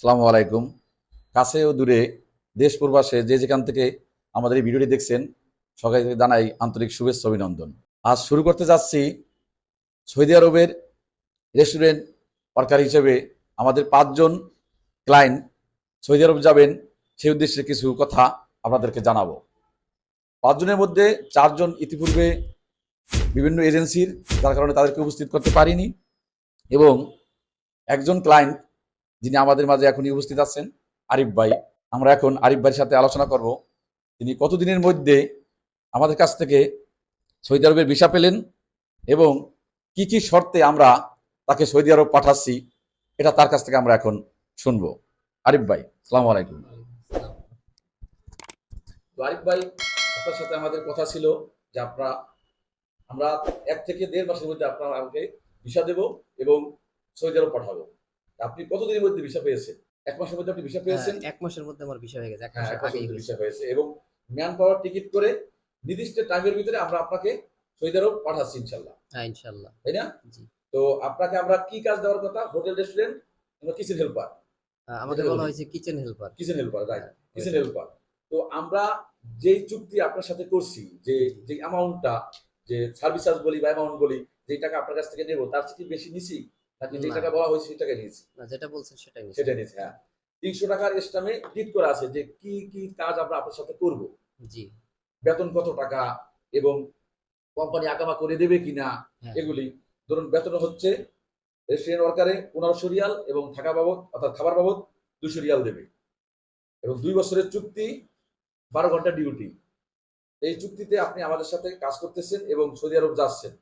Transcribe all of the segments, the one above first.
সালামু আলাইকুম। কাছে ও দূরে, দেশ প্রবাসে যে যেখান থেকে আমাদের এই ভিডিওটি দেখছেন, সবাইকে জানাই আন্তরিক শুভেচ্ছা অভিনন্দন। আজ শুরু করতে যাচ্ছি সৌদি আরবের রেস্টুরেন্ট ওয়ার্কার হিসেবে আমাদের পাঁচজন ক্লায়েন্ট সৌদি আরব যাবেন, সেই উদ্দেশ্যে কিছু কথা আপনাদেরকে জানাব। পাঁচজনের মধ্যে চারজন ইতিপূর্বে বিভিন্ন এজেন্সির, যার কারণে তাদেরকে উপস্থিত করতে পারিনি, এবং একজন ক্লায়েন্ট যিনি আমাদের মাঝে এখনই উপস্থিত আছেন, আরিফ ভাই। আমরা এখন আরিফ ভাইয়ের সাথে আলোচনা করব। তিনি কতদিনের মধ্যে আমাদের কাছ থেকে সৌদি আরবের ভিসা পেলেন এবং কি কি শর্তে আমরা তাকে সৌদি আরব পাঠাচ্ছি, এটা তার কাছ থেকে আমরা এখন শুনব। আরিফ ভাই সালাম আলাইকুম। তো আরিফ ভাই, আপনার সাথে আমাদের কথা ছিল যে আপনারা, আমরা এক থেকে দেড় মাসের মধ্যে আপনারা আমাকে ভিসা দেব এবং সৌদি আরব পাঠাবো। আপনি কতদিনের মধ্যে ভিসা পেয়েছেন? এক মাসের মধ্যে আপনি ভিসা পেয়েছেন? হ্যাঁ, এক মাসের মধ্যে আমার বিষয় হয়ে গেছে এক হ্যাঁ মাসের আগেই ভিসা। হয়েছে এবং ম্যান পাওয়ার টিকিট করে নির্দিষ্ট টাইমের ভিতরে আমরা আপনাকে সৌদি আরব পাঠাচ্ছি ইনশাল্লাহ। হ্যাঁ ইনশাল্লাহ। তাই না? জি। তো আপনাকে আমরা কি কাজ দেওয়ার কথা? হোটেল রেস্টুরেন্ট কিংবা কিচেন হেল্পার? আহ, আমাদের বলা হয়েছে kitchen helper. Kitchen helper right kitchen helper. তো আমরা যেই চুক্তি আপনার সাথে করছি যে যে অ্যামাউন্টটা যে সার্ভিস চার্জ বলি বা অ্যামাউন্ট বলি যে টাকা আপনার কাছ থেকে নেব তার থেকে বেশি নিছি নাকি বলা হয়েছে সেই টাকা নিয়েছি। না যেটা বলছেন সেটাই। সেটা নিয়েছি হ্যাঁ। তিনশো টাকার স্টামে টিক করা আছে যে কি কি কাজ আমরা আপনার সাথে করব। জি। বেতন কত টাকা এবং কোম্পানি আকামা করে দেবে কিনা হ্যাঁ। এগুলি। ধরুন বেতন হচ্ছে রেস্টুরেন্ট ওয়ার্কারে পনেরোশো রিয়াল এবং থাকা বাবদ অর্থাৎ খাবার বাবদ দুশো রিয়াল দেবে। এবং দুই বছরের চুক্তি বারো ঘণ্টা ডিউটি এই চুক্তিতে আপনি আমাদের সাথে কাজ করতেছেন এবং সৌদি আরব যাচ্ছেন।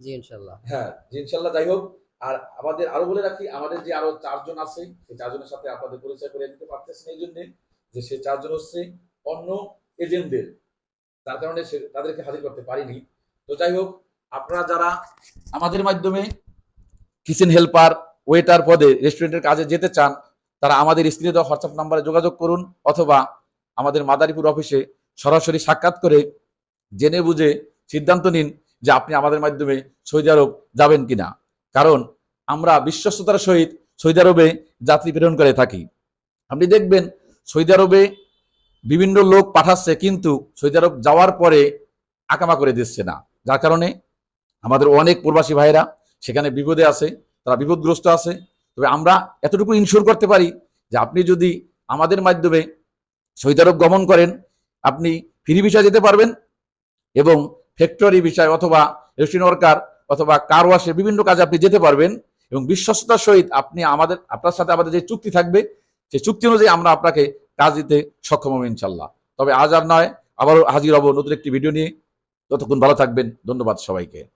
জি ইনশাল্লাহ। হ্যাঁ জি ইনশাল্লাহ। যাই হোক আর আমাদের আরও বলে রাখি, আমাদের যে আরও চারজন আছে, সেই চারজনের সাথে আপনাদের পরিচয় করে দিতে পারতেছেন এই জন্যে যে সে চারজন হচ্ছে অন্য এজেন্টদের। তার কারণে সে তাদেরকে হাজির করতে পারিনি। তো যাই হোক, আপনারা যারা আমাদের মাধ্যমে কিচেন হেল্পার, ওয়েটার পদে রেস্টুরেন্টের কাজে যেতে চান, তারা আমাদের স্ক্রিনে দেওয়া হোয়াটসঅ্যাপ নাম্বারে যোগাযোগ করুন অথবা আমাদের মাদারীপুর অফিসে সরাসরি সাক্ষাৎ করে জেনে বুঝে সিদ্ধান্ত নিন যে আপনি আমাদের মাধ্যমে সৌদি আরব যাবেন কিনা। কারণ আমরা বিশ্বস্ততার সহিত সৌদি আরবে যাত্রী প্রেরণ করে থাকি। আপনি দেখবেন সৌদি আরবে বিভিন্ন লোক পাঠাচ্ছে কিন্তু সৌদি আরব যাওয়ার পরে আকামা করে দিচ্ছে না। যার কারণে আমাদের অনেক প্রবাসী ভাইরা সেখানে বিপদে আছে, তারা বিপদগ্রস্ত আছে। তবে আমরা এতটুকু ইনশোর করতে পারি যে আপনি যদি আমাদের মাধ্যমে সৌদি আরব গমন করেন, আপনি ফ্রি ভিসা যেতে পারবেন এবং ফ্যাক্টরি বিষয় অথবা রেস্টুরেন্ট ওয়ার্কার অথবা কার ওয়াশে বিভিন্ন কাজে আপনি যেতে পারবেন এবং বিশ্বস্ততার সহিত আপনি আমাদের, আপনার সাথে আমাদের যে চুক্তি থাকবে, সেই চুক্তি অনুযায়ী আমরা আপনাকে কাজ দিতে সক্ষম হব ইনশাল্লাহ তবে আজ আর নয়, আবারও হাজির হব নতুন একটি ভিডিও নিয়ে। ততক্ষণ ভালো থাকবেন, ধন্যবাদ সবাইকে।